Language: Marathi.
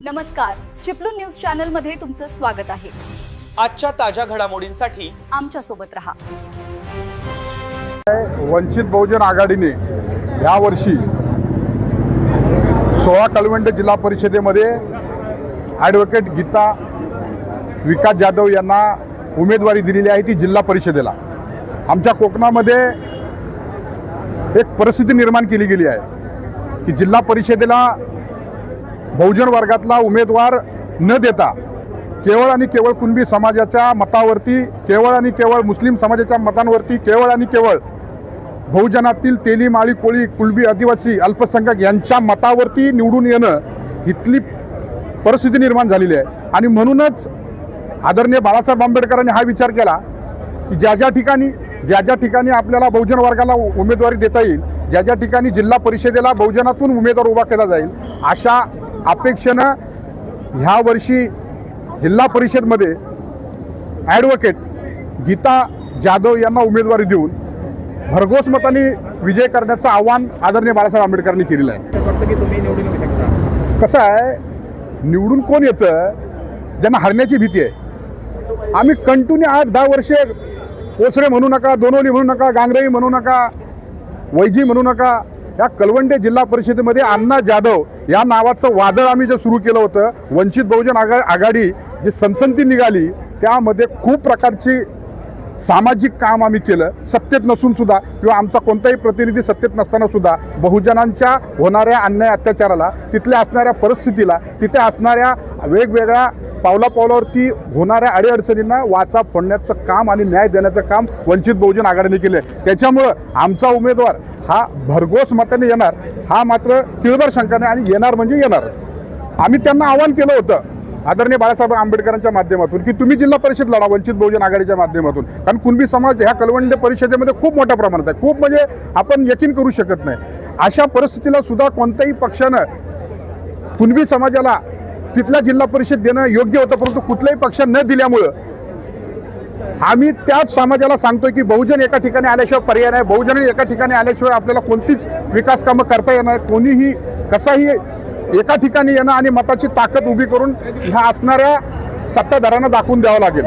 नमस्कार. चिपलून न्यूज चॅनलमध्ये तुमचं स्वागत आहे. आजच्या ताज्या घडामोडींसाठी आमच्यासोबत रहा. वंचित बहुजन आघाडीने यावर्षी सोळा कलवंड जिल्हा परिषदेमध्ये ॲडव्होकेट गीता विकास जाधव यांना उमेदवारी दिलेली आहे ती जिल्हा परिषदेला. आमच्या कोकणामध्ये एक परिस्थिती निर्माण केली गेली आहे की जिल्हा परिषदेला बहुजन वर्गातला उमेदवार न देता केवळ आणि केवळ कुणबी समाजाच्या मतावरती केवळ आणि केवळ मुस्लिम समाजाच्या मतांवरती केवळ आणि केवळ बहुजनातील तेली माळी कोळी कुलबी आदिवासी अल्पसंख्याक यांच्या मतावरती निवडून येणं इथली परिस्थिती निर्माण झालेली आहे. आणि म्हणूनच आदरणीय बाळासाहेब आंबेडकरांनी हा विचार केला की ज्या ज्या ठिकाणी ज्या ज्या ठिकाणी आपल्याला बहुजन वर्गाला उमेदवारी देता येईल ज्या ज्या ठिकाणी जिल्हा परिषदेला बहुजनातून उमेदवार उभा केला जाईल अशा अपेक्षेनं ह्या वर्षी जिल्हा परिषदमध्ये ॲडव्होकेट गीता जाधव यांना उमेदवारी देऊन भरघोस मताने विजय करण्याचं आव्हान आदरणीय बाळासाहेब आंबेडकरांनी केलेलं आहे. की तुम्ही निवडून येऊ शकता? कसं आहे निवडून कोण येतं ज्यांना हरण्याची भीती आहे? आम्ही कंटिन्यू आठ दहा वर्षे ओसरे म्हणू नका दोनोली म्हणू नका गांगरेई म्हणू नका वैजी म्हणू नका या कलवंडे जिल्हा परिषदेमध्ये अण्णा जाधव या नावाचं वादळ आम्ही जे सुरू केलं होतं वंचित बहुजन आघा आघाडी जी सनसनती निघाली त्यामध्ये खूप प्रकारची सामाजिक काम आम्ही केलं. सत्तेत नसून सुद्धा किंवा आमचा कोणताही प्रतिनिधी सत्तेत नसताना सुद्धा बहुजनांच्या होणाऱ्या अन्याय अत्याचाराला तिथल्या असणाऱ्या परिस्थितीला तिथे असणाऱ्या वेगवेगळ्या पावला पावलावरती होणाऱ्या अडीअडचणींना वाचा फोडण्याचं काम आणि न्याय देण्याचं काम वंचित बहुजन आघाडीने केलं. आहे त्याच्यामुळं आमचा उमेदवार हा भरघोस मताने येणार. हा मात्र तिळभर शंका नाही आणि येणार म्हणजे येणारच आम्ही त्यांना आवाहन केलं होतं आदरणीय बाळासाहेब आंबेडकरांच्या माध्यमातून की तुम्ही जिल्हा परिषद लढा वंचित बहुजन आघाडीच्या माध्यमातून. कारण कुणबी समाज ह्या कलवंडे परिषदेमध्ये खूप मोठ्या प्रमाणात आहे. खूप म्हणजे आपण यकीन करू शकत नाही. अशा परिस्थितीला सुद्धा कोणत्याही पक्षानं कुणबी समाजाला तिथल्या जिल्हा परिषद देणं योग्य होतं परंतु कुठल्याही पक्ष न दिल्यामुळं आम्ही त्याच समाजाला सांगतोय की बहुजन एका ठिकाणी आल्याशिवाय पर्याय नाही. बहुजन एका ठिकाणी आल्याशिवाय आपल्याला कोणतीच विकास कामं करता येणार कोणीही कसाही एका ठिकाणी येणं आणि मताची ताकद उभी करून ह्या असणाऱ्या सत्ताधाऱ्यांना दाखवून द्यावं लागेल.